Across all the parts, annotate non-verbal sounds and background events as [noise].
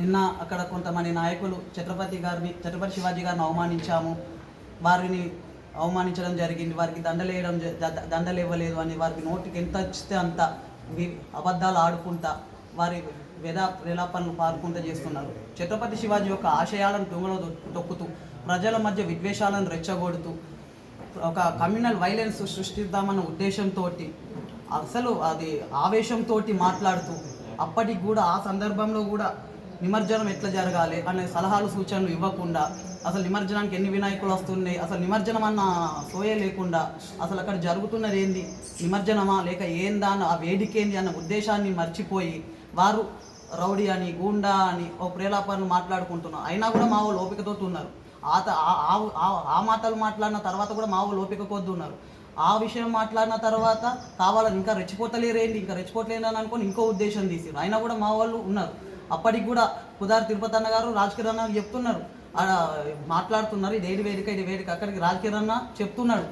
నిన్న అక్కడ కొంతమంది నాయకులు ఛత్రపతి గారిని ఛత్రపతి శివాజీ గారిని అవమానించాము. వారిని అవమానించడం జరిగింది. వారికి దండలేయడం దండలు ఇవ్వలేదు అని వారికి నోటికి ఎంత ఇస్తే అంత వి- అబద్ధాలు ఆడుకుంటా వారి వేదా వేలాపనలు పాల్గొంటూ చేస్తున్నారు. ఛత్రపతి శివాజీ యొక్క ఆశయాలను దొంగలో తొక్కుతూ ప్రజల మధ్య విద్వేషాలను రెచ్చగొడుతూ ఒక కమ్యూనల్ వైలెన్స్ సృష్టిద్దామన్న ఉద్దేశంతో అసలు అది ఆవేశంతో మాట్లాడుతూ అప్పటికి కూడా ఆ సందర్భంలో కూడా నిమజ్జనం ఎట్లా జరగాలి అనే సలహాలు సూచనలు ఇవ్వకుండా అసలు నిమజ్జనానికి ఎన్ని వినాయకులు వస్తున్నాయి అసలు నిమజ్జనం అన్న సోయే లేకుండా అసలు అక్కడ జరుగుతున్నది ఏంది? నిమజ్జనమా? లేక ఏందా? అన్న ఆ వేడికేంది అన్న ఉద్దేశాన్ని మర్చిపోయి వారు రౌడీ అని గూండా అని ఓ ప్రేలాపనలు మాట్లాడుకుంటున్నారు. అయినా కూడా మా వాళ్ళు ఓపికతో ఉన్నారు. ఆ ఆ- ఆ- మాటలు మాట్లాడిన తర్వాత కూడా మా వాళ్ళు ఓపిక ఉన్నారు. ఆ విషయం మాట్లాడిన తర్వాత కావాలని ఇంకా రెచ్చిపోతలేరేంటి ఇంకా రెచ్చిపోతలేని అని అనుకొని ఇంకో ఉద్దేశం తీసారు అయినా కూడా మా వాళ్ళు ఉన్నారు. అప్పటికి కూడా కుదార్ తిరుపతి అన్న గారు రాజకీయ అన్న చెప్తున్నారు. ఆడ మాట్లాడుతున్నారు ఇది ఏడి వేదిక ఇది వేదిక. అక్కడికి రాజకీయ అన్న చెప్తున్నాడు.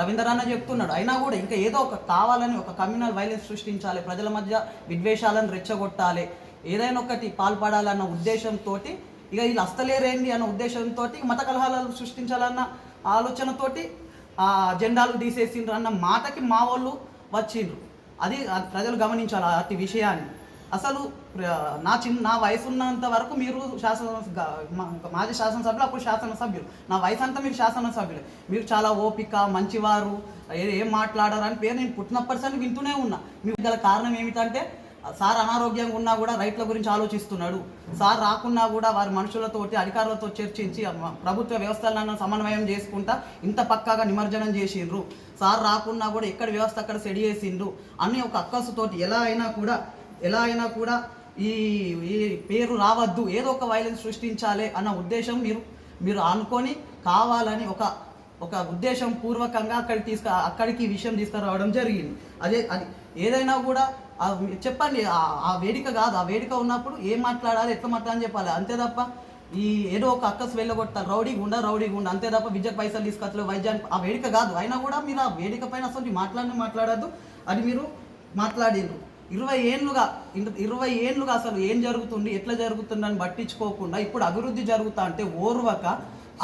రవీందర్ అన్న చెప్తున్నాడు. అయినా కూడా ఇంకా ఏదో ఒక కావాలని ఒక కమ్యూనల్ వైలెన్స్ సృష్టించాలి ప్రజల మధ్య విద్వేషాలను రెచ్చగొట్టాలి ఏదైనా ఒకటి పాల్పడాలన్న ఉద్దేశంతో ఇక వీళ్ళు అస్తలేరేంది అన్న ఉద్దేశంతో మత కలహాలను సృష్టించాలన్న ఆలోచనతోటి ఆ జెండాలు తీసేసిండ్రు అన్న మాటకి మా వాళ్ళు వచ్చిండ్రు. అది ప్రజలు గమనించాలి అతి అట్టి విషయాన్ని. అసలు నా చిన్న నా వయసు ఉన్నంత వరకు మీరు శాసన మా- మాజీ శాసనసభ్యులు అప్పుడు శాసనసభ్యులు. నా వయసు అంతా మీరు శాసనసభ్యులు. మీరు చాలా ఓపిక మంచివారు ఏం మాట్లాడారు అని పేరు నేను పుట్టినప్పటి సార్ వింటూనే ఉన్నా. మీకు గల కారణం ఏమిటంటే సార్ అనారోగ్యంగా ఉన్నా కూడా రైతుల గురించి ఆలోచిస్తున్నాడు. సార్ రాకున్నా కూడా వారి మనుషులతోటి అధికారులతో చర్చించి ప్రభుత్వ వ్యవస్థలను సమన్వయం చేసుకుంటా ఇంత పక్కాగా నిమజ్జనం చేసిండ్రు. సార్ రాకున్నా కూడా ఎక్కడ వ్యవస్థ అక్కడ సెడి చేసిండ్రు. అన్ని ఒక అక్కసుతోటి ఎలా అయినా కూడా ఎలా అయినా కూడా ఈ ఈ పేరు రావద్దు ఏదో ఒక వైలెన్స్ సృష్టించాలి అన్న ఉద్దేశం మీరు మీరు అనుకొని కావాలని ఒక ఒక ఉద్దేశం పూర్వకంగా అక్కడికి తీసుకు అక్కడికి విషయం తీసుకురావడం జరిగింది. అదే అది ఏదైనా కూడా చెప్పండి ఆ- ఆ వేదిక కాదు ఆ వేదిక ఉన్నప్పుడు ఏం మాట్లాడాలి ఎట్లా మాట్లాడాలని చెప్పాలి. అంతే తప్ప ఈ ఏదో ఒక అక్కస్ వెళ్ళగొట్టాలి. రౌడీ గుండా రౌడీ గుండా అంతే తప్ప విద్యకు పైసలు తీసుకొచ్చలేదు వైద్యానికి ఆ వేదిక కాదు. అయినా కూడా మీరు ఆ వేదిక పైన అసలు మాట్లాడిన మాట్లాడద్దు. అది మీరు మాట్లాడిండ్రు ఇరవై ఏళ్ళుగా ఇరవై ఏళ్ళుగా అసలు ఏం జరుగుతుంది ఎట్లా జరుగుతుందని పట్టించుకోకుండా ఇప్పుడు అభివృద్ధి జరుగుతా అంటే ఓర్వక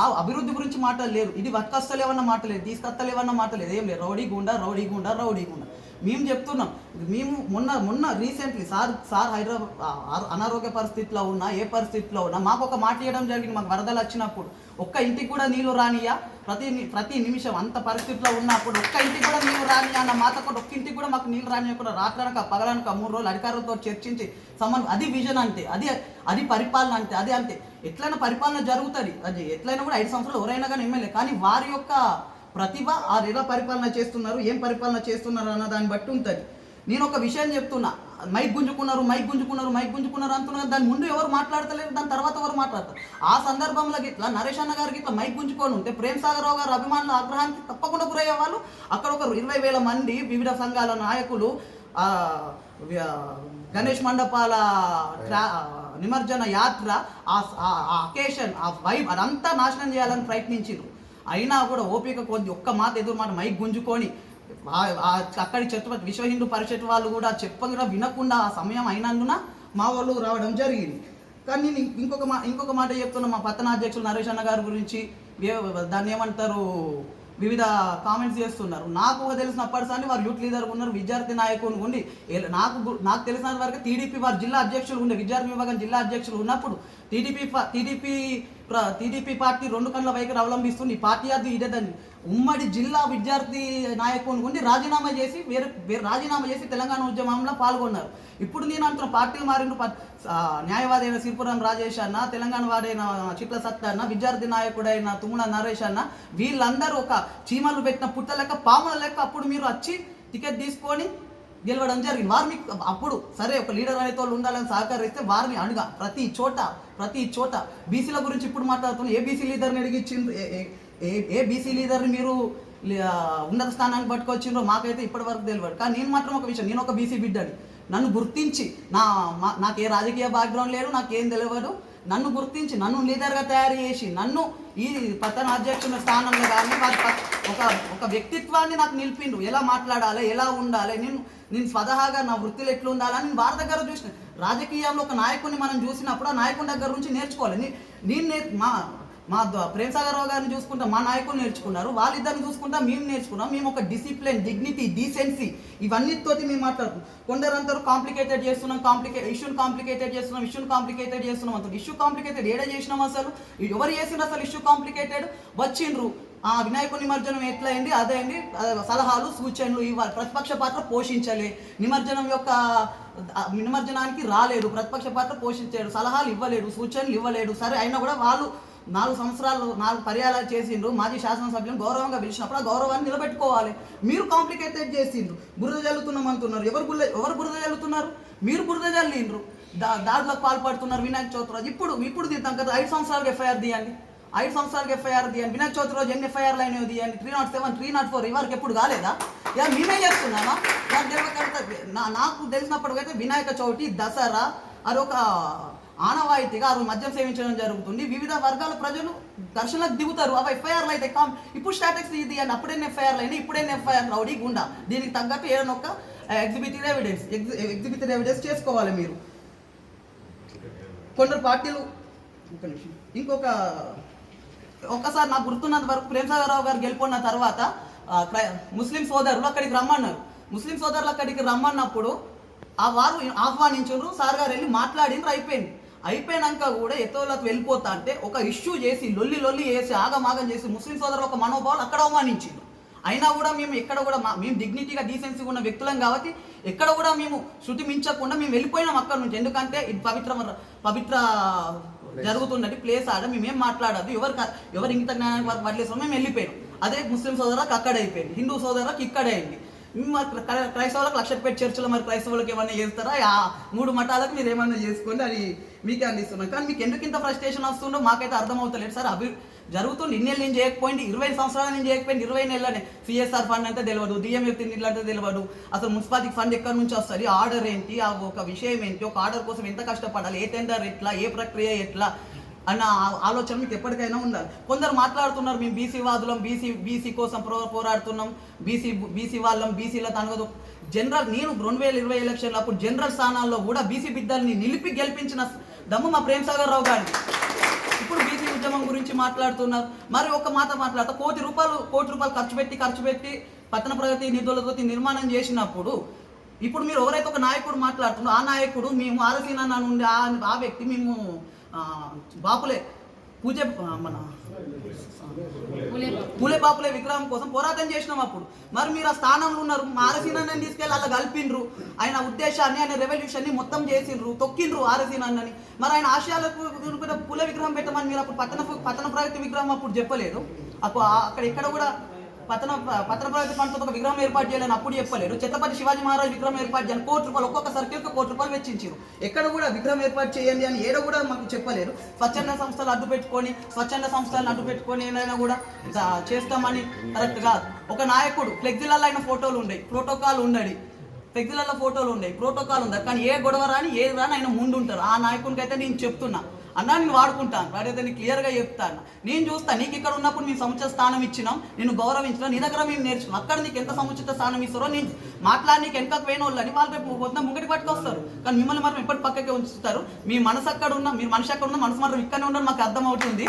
ఆ అభివృద్ధి గురించి మాటలు లేరు. ఇది వక్కస్తలేవన్న మాట లేదు తీసుకొస్తలేవన్న మాట లేదు ఏం లేదు రౌడీ గుండా రౌడీ గుండా రౌడీ గుండా. మేము చెప్తున్నాం. మేము మొన్న మొన్న రీసెంట్లీ సార్ సార్ హైదరాబాద్ అనారోగ్య పరిస్థితిలో ఉన్నా ఏ పరిస్థితిలో ఉన్నా మాకు ఒక మాట ఇవ్వడం జరిగింది మాకు వరదలు వచ్చినప్పుడు. ఒక్క ఇంటికి కూడా నీళ్ళు రానియా ప్రతి ని- ప్రతి నిమిషం అంత పరిస్థితిలో ఉన్నప్పుడు ఒక్క ఇంటికి కూడా నీళ్ళు రానియా అన్న మాత కూడా ఒక్క ఇంటికి కూడా మాకు నీళ్ళు రానియకుండా రాత్రనక పగలనక మూడు రోజులు అధికారులతో చర్చించి సమన్ అది విజన్ అంతే అది అది పరిపాలన అంతే అది అంతే. ఎట్లయినా పరిపాలన జరుగుతుంది. అది ఎట్లయినా కూడా ఐదు సంవత్సరాలు ఎవరైనా కానీ ఎమ్మెల్యే కానీ వారి యొక్క ప్రతిభ ఆరు ఎలా పరిపాలన చేస్తున్నారు ఏం పరిపాలన చేస్తున్నారు అన్న దాన్ని బట్టి ఉంటుంది. నేను ఒక విషయం చెప్తున్నా మైక్ గుంజుకున్నారు మైక్ గుంజుకున్నారు మైక్ గుంజుకున్నారు అంటున్నారు దాని ముందు ఎవరు మాట్లాడతలేరు దాని తర్వాత ఎవరు మాట్లాడతారు? ఆ సందర్భంలో గిట్లా నరేష్ అన్న గారికి ఇట్లా మైక్ గుంజుకొని ఉంటే ప్రేమ్ సాగర్ రావు గారు అభిమానుల ఆగ్రహానికి తప్పకుండా గురయ్యే వాళ్ళు అక్కడ ఒక ఇరవై వేల మంది వివిధ సంఘాల నాయకులు గణేష్ మండపాల నిమజ్జన యాత్ర ఆ అకేషన్ ఆ వైబ్ అదంతా నాశనం చేయాలని ప్రయత్నించారు అయినా కూడా ఓపిక కొద్ది ఒక్క మాట ఎదురు మాట మైక్ గుంజుకొని అక్కడి ఛత్రపతి విశ్వ హిందూ పరిషత్ వాళ్ళు కూడా చెప్పకుండా వినకుండా ఆ సమయం అయినందున మా వాళ్ళు రావడం జరిగింది. కానీ నేను ఇంకొక మా ఇంకొక మాట చెప్తున్నా మా పట్టణ అధ్యక్షులు నరేష్ అన్న గారి గురించి దాన్ని ఏమంటారు వివిధ కామెంట్స్ చేస్తున్నారు. నాకు తెలిసిన పర్సన్ వారు యూత్ లీడర్ ఉన్నారు విద్యార్థి నాయకులు ఉండి నాకు నాకు తెలిసినంత వరకు టీడీపీ వారు జిల్లా అధ్యక్షులు ఉండే విద్యార్థి విభాగం జిల్లా అధ్యక్షులు ఉన్నప్పుడు టీడీపీ టీడీపీ టీడీపీ పార్టీ రెండు కళ్ళ వైఖరి అవలంబిస్తుంది. పార్టీ అది ఇదేదని. ఉమ్మడి జిల్లా విద్యార్థి నాయకుని ఉండి రాజీనామా చేసి వేరే వేరే రాజీనామా చేసి తెలంగాణ ఉద్యమంలో పాల్గొన్నారు. ఇప్పుడు నేను అంటున్న పార్టీలు మారిన న్యాయవాది అయిన సిరిపురం రాజేష్ అన్న తెలంగాణ వాడైన చిట్ల సత్య అన్న విద్యార్థి నాయకుడైన తుమ్మల నరేష్ అన్న వీళ్ళందరూ ఒక చీమలు పెట్టిన పుట్ట లెక్క పాముల లెక్క అప్పుడు మీరు వచ్చి టికెట్ తీసుకొని గెలవడం జరిగింది. వారిని అప్పుడు సరే ఒక లీడర్ అనే వాళ్ళు ఉండాలని సహకరిస్తే వారిని అడుగా ప్రతి చోట ప్రతి చోట బీసీల గురించి ఇప్పుడు మాట్లాడుతున్నాం ఏ బీసీ లీడర్ని అడిగిచ్చిండ్రు ఏ- ఏ- ఏ బీసీ లీడర్ని మీరు ఉన్నత స్థానానికి పట్టుకొచ్చిండ్రో మాకైతే ఇప్పటి వరకు తెలియదు. కానీ నేను మాత్రం ఒక విషయం నేను ఒక బీసీ బిడ్డని. నన్ను గుర్తించి నా మా- నాకు ఏ రాజకీయ బ్యాక్గ్రౌండ్ లేదు నాకేం తెలియదు. నన్ను గుర్తించి నన్ను లీడర్గా తయారు చేసి నన్ను ఈ పట్టణ అధ్యక్షుల స్థానంలో కానీ ఒక ఒక వ్యక్తిత్వాన్ని నాకు నిలిపిండు ఎలా మాట్లాడాలి ఎలా ఉండాలి నేను నేను స్వతహాగా నా వృత్తిలో ఎట్లా ఉండాలని నేను వారి దగ్గర చూసిన. రాజకీయంలో ఒక నాయకుడిని మనం చూసినప్పుడు ఆ నాయకుని దగ్గర నుంచి నేర్చుకోవాలి. నేను నేర్ మా మా ద- ప్రేమ్ సాగర్ రావు గారిని చూసుకుంటా మా నాయకులు నేర్చుకున్నారు. వాళ్ళిద్దరిని చూసుకుంటా మేము నేర్చుకున్నాం. మేము ఒక డిసిప్లిన్ డిగ్నిటీ డీసెన్సీ ఇవన్నీతోటి మేము మాట్లాడుతున్నాం. కొందరందరూ కాంప్లికేటెడ్ చేస్తున్నాం కాంప్లికే ఇష్యూని కాంప్లికేటెడ్ చేస్తున్నాం ఇష్యూని కాంప్లికేటెడ్ చేస్తున్నాం అంత ఇష్యూ కాంప్లికేటెడ్ ఏడ చేసినాం అసలు? ఎవరు చేసిండ్రు అసలు ఇష్యూ కాంప్లికేటెడ్ వచ్చిండ్రు. ఆ వినాయకుడి నిమజ్జనం ఎట్లా అయింది అదే అండి సలహాలు సూచనలు ఇవ్వాలి ప్రతిపక్ష పాత్ర పోషించలే. నిమజ్జనం యొక్క నిమజ్జనానికి రాలేదు. ప్రతిపక్ష పాత్ర పోషించాడు సలహాలు ఇవ్వలేడు సూచనలు ఇవ్వలేడు సరే అయినా కూడా వాళ్ళు నాలుగు సంవత్సరాలు నాలుగు పర్యాలు చేసిండ్రు. మాజీ శాసనసభ్యులను గౌరవంగా పిలిచినప్పుడు ఆ గౌరవాన్ని నిలబెట్టుకోవాలి. మీరు కాంప్లికేటెడ్ చేసిండ్రు. బురద జల్లుతున్నాం అంటున్నారు. ఎవరు బురద ఎవరు బురద జల్లుతున్నారు? మీరు బురద జల్లిండ్రు. దా దాడులకు పాల్పడుతున్నారు వినాయక చవితి రోజు. ఇప్పుడు ఇప్పుడు తీద్దాం కదా. ఐదు సంవత్సరాలకు ఎఫ్ఐఆర్ తీయండి. ఐదు సంవత్సరాలకు ఎఫ్ఐఆర్ తీయండి. వినాయక చవితి రోజు ఎన్ని ఎఫ్ఐఆర్లు అయినాయి తీయండి. Three nought seven three nought four ఇవరకు ఎప్పుడు కాలేదా? ఇక మేమే చేస్తున్నామా? నాకు తెలియక నాకు తెలిసినప్పటికైతే వినాయక చవితి దసరా అది ఒక ఆనవాయితీగా ఆ మద్యం సేవించడం జరుగుతుంది. వివిధ వర్గాల ప్రజలు దర్శనకు దిగుతారు. అవి ఎఫ్ఐఆర్లు అయితే కామ్ ఇప్పుడు స్టాటక్స్ ఇది అని అప్పుడే ఎఫ్ఐఆర్లు అయినా ఇప్పుడే ఎఫ్ఐఆర్ రౌడీ గుండా. దీనికి తగ్గట్టు ఏదైనా ఒక ఎగ్జిబిటివ్ ఎవిడెన్స్ ఎగ్జిబిటివ్ ఎవిడెన్స్ చేసుకోవాలి మీరు. కొందరు పార్టీలు ఒక నిమిషం. ఇంకొక ఒక్కసారి నాకు గుర్తున్నంత వరకు ప్రేమసాగరరావు గారు గెలుపొన్న తర్వాత ముస్లిం సోదరులు అక్కడికి రమ్మన్నారు. ముస్లిం సోదరులు అక్కడికి రమ్మన్నప్పుడు ఆ వారు ఆహ్వానించారు సార్ గారు వెళ్ళి మాట్లాడిండ్రు అయిపోయింది. అయిపోయినాక కూడా ఎత్తోళ్ళకి వెళ్ళిపోతా అంటే ఒక ఇష్యూ చేసి లొల్లి లొల్లి చేసి ఆగమాగం చేసి ముస్లిం సోదరులు ఒక మనోభావాలు అక్కడ అవమానించిండ్రు. అయినా కూడా మేము ఎక్కడ కూడా మా మేము డిగ్నిటీగా డీసెన్సీగా ఉన్న వ్యక్తులం కాబట్టి ఎక్కడ కూడా మేము శృతి మించకుండా మేము వెళ్ళిపోయినాం అక్కడ నుంచి. ఎందుకంటే ఇది పవిత్ర పవిత్ర జరుగుతున్నది ప్లేస్ ఆడ మేమేం మాట్లాడదు ఎవరు ఎవరు ఇంగిత జ్ఞానానికి వారికి వదిలేసామో మేము వెళ్ళిపోయాం అదే ముస్లిం సోదరులకు అక్కడే అయిపోయింది హిందూ సోదరులకు ఇక్కడే అయింది మరి క్రై- క్రైస్తవులకు లక్షపేట చర్చిలో మరి క్రైస్తవులకు ఏమైనా చేస్తారా? ఆ మూడు మఠాలకు మీరు ఏమైనా చేసుకోండి అది మీకే అందిస్తున్నాం కానీ మీకు ఎందుకు ఇంత ఫ్రస్ట్రేషన్ వస్తుందో మాకైతే అర్థమవుతలేదు. సార్ అభి జరుగుతుంది ఇన్నేళ్ళు నేను చేయకపోయింది ఇరవై సంవత్సరాలు నేను చేయకపోయింది ఇరవై నెలలనే. సిఎస్ఆర్ ఫండ్ అంటే తెలియదు డిఎంఎఫ్ నిధులు అంటే తెలియదు అసలు మున్సిపాలిటీ ఫండ్ ఎక్కడి నుంచి వస్తుంది? ఆర్డర్ ఏంటి? ఆ ఒక విషయం ఏంటి? ఒక ఆర్డర్ కోసం ఎంత కష్టపడాలి? ఏ టెండర్ ఎట్లా? ఏ ప్రక్రియ ఎట్లా? అన్న ఆలోచన మీకు ఎప్పటికైనా ఉండాలి. కొందరు మాట్లాడుతున్నారు మేము బీసీ వాదులం బీసీ బీసీ కోసం పో పోరాడుతున్నాం. బీసీ బీసీ వాళ్ళం బీసీల తనగదు. జనరల్ నేను రెండు వేల ఇరవై ఎలక్షన్లో అప్పుడు జనరల్ స్థానాల్లో కూడా బీసీ బిడ్డల్ని నిలిపి గెలిపించిన దమ్ము మా ప్రేమ్ సాగర్ రావు గారిని ఇప్పుడు బీసీ ఉద్యమం గురించి మాట్లాడుతున్నారు. మరి ఒక మాట మాట్లాడతా. కోటి రూపాయలు కోటి రూపాయలు ఖర్చు పెట్టి ఖర్చు పెట్టి పట్టణ ప్రగతి నిధులతో నిర్మాణం చేసినప్పుడు ఇప్పుడు మీరు ఎవరైతే ఒక నాయకుడు మాట్లాడుతున్నారో ఆ నాయకుడు మేము ఆలసీన నుండి ఆ ఆ వ్యక్తి మేము బాపులే పూజ మన పూలే బాపులే విగ్రహం కోసం పోరాటం చేసినాం అప్పుడు. మరి మీరు ఆ స్థానంలో ఉన్నారు ఆరసీనాన్ని తీసుకెళ్ళి అలా కలిపిండ్రు. ఆయన ఉద్దేశాన్ని ఆయన రెవల్యూషన్ని మొత్తం చేసిండ్రు తొక్కిండ్రు ఆరసీనాన్ని మరి ఆయన ఆశయాలకు పూల విగ్రహం పెట్టమని మీరు అప్పుడు పట్టణ పట్టణ ప్రగతి విగ్రహం అప్పుడు చెప్పలేదు. అప్పుడు అక్కడ ఇక్కడ కూడా పతన పత్ర ప్రగతి ఫండ్తో ఒక విగ్రహం ఏర్పాటు చేయాలని అప్పుడు చెప్పలేరు. ఛత్రపతి శివాజీ మహారాజ్ విగ్రహం ఏర్పాటు చేయాలి కోటి రూపాయలు ఒక్కొక్క సర్కిల్కి కోటి రూపాయలు వెచ్చించారు. ఎక్కడ కూడా విగ్రహం ఏర్పాటు చేయండి అని ఏడో కూడా మాకు చెప్పలేరు. స్వచ్ఛంద సంస్థలు అడ్డు పెట్టుకొని స్వచ్ఛంద సంస్థలను అడ్డు పెట్టుకొని ఏదైనా కూడా చేస్తామని కరెక్ట్ కాదు. ఒక నాయకుడు ఫ్లెక్సిలలో అయిన ఫోటోలు ఉన్నాయి ప్రోటోకాల్ ఉండడి ఫ్లెక్సిలలో ఫోటోలు ఉన్నాయి ప్రోటోకాల్ ఉంది కానీ ఏ గొడవ రాని ఏది రాని ఆయన ముందు ఉంటారు ఆ నాయకునికి అయితే నేను చెప్తున్నా. అన్నా నేను వాడుకుంటాను. వాడైతే నేను క్లియర్గా చెప్తాను. నేను చూస్తాను నీకు ఇక్కడ ఉన్నప్పుడు నేను సముచిత స్థానం ఇచ్చినాం నేను గౌరవించినా నీ దగ్గర మేము నేర్చుకున్నాం. అక్కడ నీకు ఎంత సముచిత స్థానం ఇస్తారో నేను మాట్లాడి నీకు ఎంత పోయిన వాళ్ళని వాళ్ళు రేపు పొద్దున ముంగటి పట్టుకొస్తారు. కానీ మిమ్మల్ని మాత్రం ఎప్పటి పక్కకే ఉంచుతారు. మీ మనసు అక్కడ ఉన్న మీరు మనిషి అక్కడ ఉన్న మనసు మాత్రం ఇక్కడనే ఉండడం మాకు అర్థమవుతుంది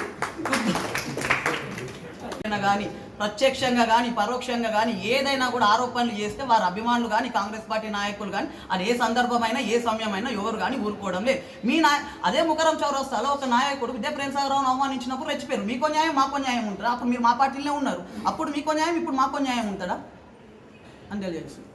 కానీ [laughs] ప్రత్యక్షంగా కానీ పరోక్షంగా కానీ ఏదైనా కూడా ఆరోపణలు చేస్తే వారి అభిమానులు కానీ కాంగ్రెస్ పార్టీ నాయకులు కానీ అది ఏ సందర్భమైనా ఏ సమయమైనా ఎవరు కానీ ఊరుకోవడం లేదు. మీ నాయ అదే ముఖరం చౌరస్తాలో ఒక నాయకుడు విద్యా ప్రేమసాగరావును అవమానించినప్పుడు రెచ్చిపోయారు. మీకో న్యాయం మాకో న్యాయం ఉంటారు అప్పుడు మీరు మా పార్టీలోనే ఉన్నారు. అప్పుడు మీకో న్యాయం ఇప్పుడు మాకో న్యాయం ఉంటుందా? అని తెలియజేస్తుంది.